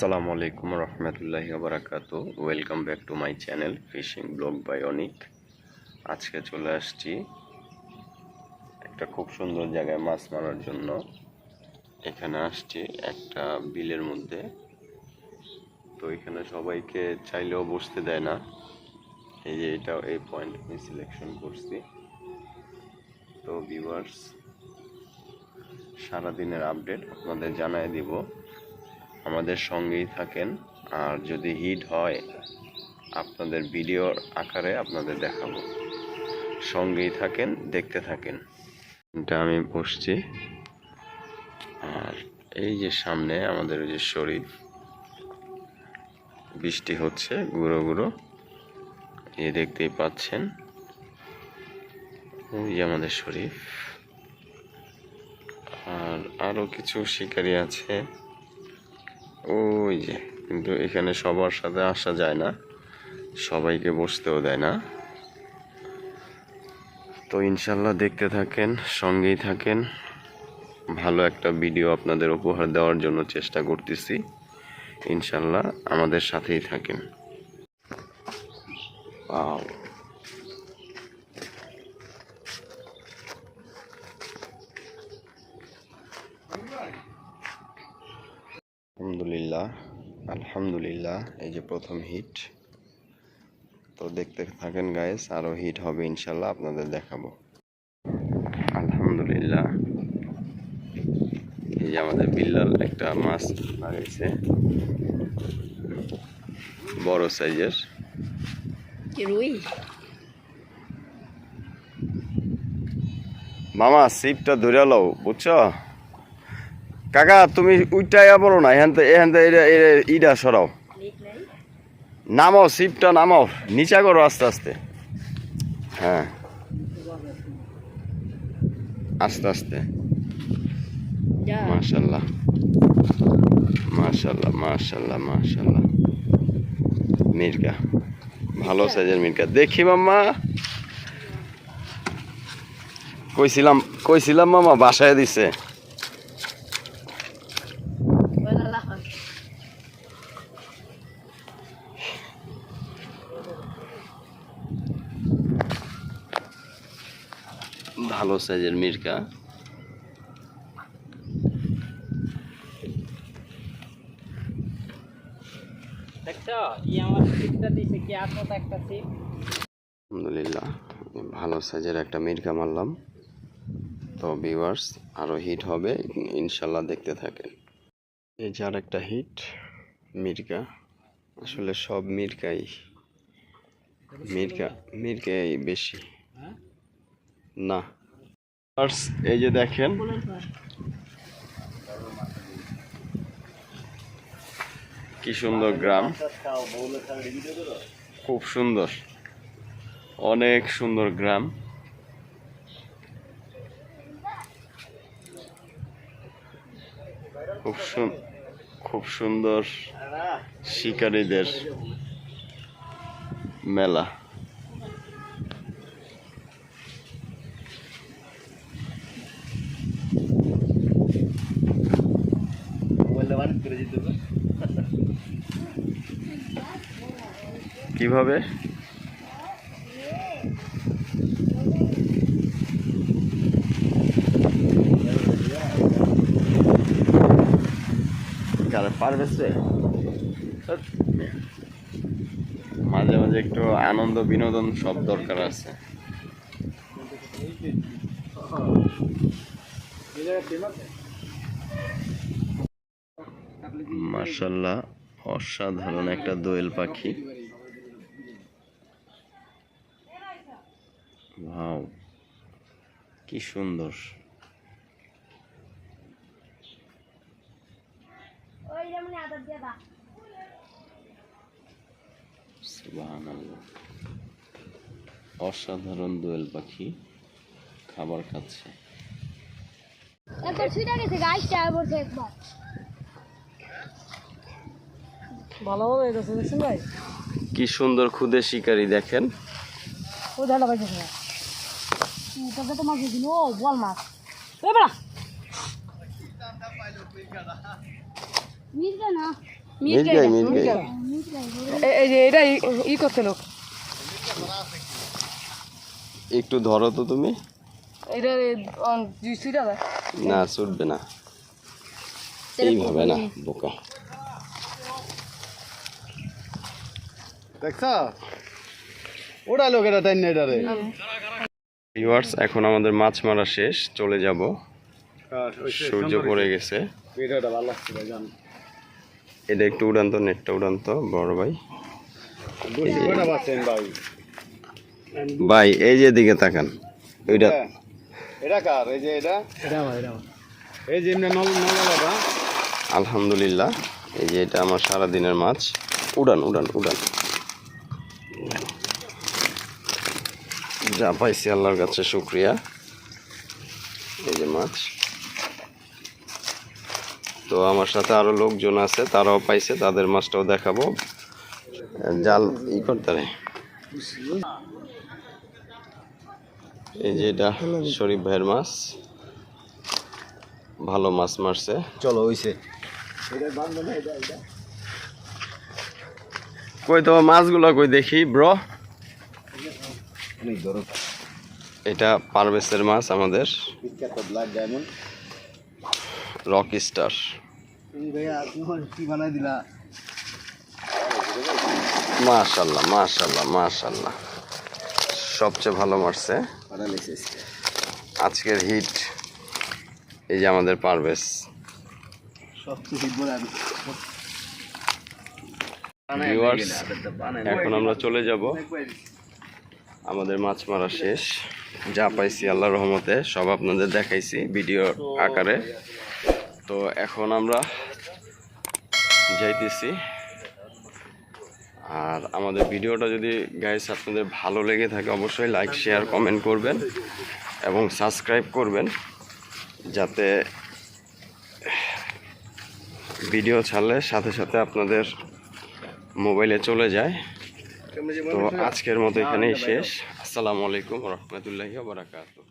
আসসালামু আলাইকুম রহমতুল্লাহি বারাকাতু। Welcome back to my channel fishing blog by Anik আজকে চলে আসছি একটা খুব সুন্দর জায়গায় মাছ মারার জন্য। এখানে আসছি একটা বিলের মধ্যে। তো এখানে সবাইকে চাইলেও বসতে দেয় না। এই যে এটা এই পয়েন্ট আমি সিলেকশন করছি। তো ভিউয়ার্স সারাদিনের আপডেট আপনাদের জানাই দিব। আমাদের সঙ্গেই থাকেন। আর যদি হিট হয়, আপনাদের ভিডিওর আকারে আপনাদের দেখাবো। সঙ্গেই থাকেন, দেখতে থাকেন। এটা আমি বসছি। আর এই যে সামনে আমাদের ওই যে শরীর, বৃষ্টি হচ্ছে গুঁড়ো গুঁড়ো। এ দেখতেই পাচ্ছেন ওই যে আমাদের শরীফ আর আরও কিছু শিকারি আছে। ওই যে, কিন্তু এখানে সবার সাথে আসা যায় না। সবাইকে বসতেও দেয় না। তো ইনশাল্লাহ দেখতে থাকেন, সঙ্গেই থাকেন। ভালো একটা ভিডিও আপনাদের উপহার দেওয়ার জন্য চেষ্টা করতেছি। ইনশাল্লাহ আমাদের সাথেই থাকেন. আলহামদুলিল্লাহ আলহামদুলিল্লাহ এই যে প্রথম হিট তো দেখতে থাকেন গাইস আরও হিট হবে ইনশাল্লাহ আপনাদের দেখাবো। আলহামদুলিল্লাহ। এই যে আমাদের বিল্লাল একটা মাছ লাগাইছে বড় সাইজের। রুই? মামা সিপটা ধরে লও বুঝছ? কাকা তুমি উইটাইয়া বলো না এখান থেকে এখান থেকে এটা- সরাও। নামাও সিপটা নামাও নিচা করো আস্তে আস্তে। হ্যাঁ। আস্তে আস্তে। মাশাল্লাহ। মাশাল্লাহ মাশাল্লাহ মাশাল্লাহ। মির্কা ভালো সাইজের মির্কা। দেখি মাম্মা। কইছিলাম কইছিলাম মামা বাসায় দিছে। ভালো সাইজের মির্কা। আলহামদুলিল্লাহ ভালো সাইজের একটা মির্কা মারলাম। তো ভিউয়ার্স আরও হিট হবে ইনশাল্লাহ দেখতে থাকেন। এই যে আর একটা হিট মির্কা। আসলে সব মির্কাই মির্কা মির্কাই বেশি। না Viewers, এই যে দেখেন। কি সুন্দর গ্রাম। খুব সুন্দর। অনেক সুন্দর গ্রাম। খুব খুব সুন্দর শিকারীদের মেলা। কীভাবে পারবে সে মাঝে মাঝে একটু আনন্দ বিনোদন সব দরকার আছে মার্শাল্লাহ অসাধারণ একটা দোয়েল পাখি। ভাও কি সুন্দর। অসাধারণ দোয়েল পাখি খাবার খাচ্ছে। একবার ছুটে গেছে গাছটা পড়ছে একবার। ভালোভাবে গেছে দেখছেন ভাই? কি সুন্দর খুদে শিকারি দেখেন। ও ধারা পাইছে না তোকে তো মাছ দিন ও বল মাছ। বড়া। না? মির্গাই এই যে এটা ই- লোক। একটু ধরো তো তুমি। এটা না ছুটবে না। এইভাবে না বোকা। দেখছ ওটা লোকেরা তাই না এটারে ভিউয়ার্স এখন আমাদের মাছ মারা শেষ চলে যাব সূর্য পড়ে গেছে ভিডিওটা ভালো লাগছে ভাই জান এটা একটু উড়ান্ত নেটটা উড়ান্ত বড় ভাই ভাই ভাই এই যে দিকে তাকান ওইটা হ্যাঁ। এটা কার এই যে এটা এই যে এমনি নল নলাটা আলহামদুলিল্লাহ এই যে এটা আমার সারাদিনের মাছ উড়ান উড়ান উড়ান যা পাইছি আল্লাহর কাছে শুক্রিয়া এই যে মাছ। তো আমার সাথে আরও লোকজন আছে তারাও পাইছে তাদের মাছটাও দেখাবো। জাল ই করতে রে এই যে এটা শরীফ ভাইয়ের মাছ। ভালো মাছ মারছে। চলো হইছে। কই তো মাছগুলো কই দেখি ব্রো? এটা পারভেসের মাছ আমাদের। বিখ্যাত ব্ল্যাক ডায়মন্ড রক স্টার মাশাল্লাহ মাশাল্লাহ মাশাল্লাহ। সবচেয়ে ভালো মারছে। আজকের হিট এই যে আমাদের ভিউয়ার্স এখন আমরা চলে যাব। আমাদের মাছ মারা শেষ। যা পাইছি আল্লাহ রহমতে, সব আপনাদের দেখাইছি ভিডিও আকারে। তো এখন আমরা যাইতেছি। আর আমাদের ভিডিওটা যদি গাইস আপনাদের ভালো লেগে থাকে, অবশ্যই লাইক শেয়ার কমেন্ট করবেন এবং সাবস্ক্রাইব করবেন, যাতে ভিডিও ছাড়লে সাথে সাথে আপনাদের মোবাইলে চলে যায়। তো আজকের মতো এখানেই শেষ। আসসালামু আলাইকুম রহমতুল্লাহি বারাকাতুহ।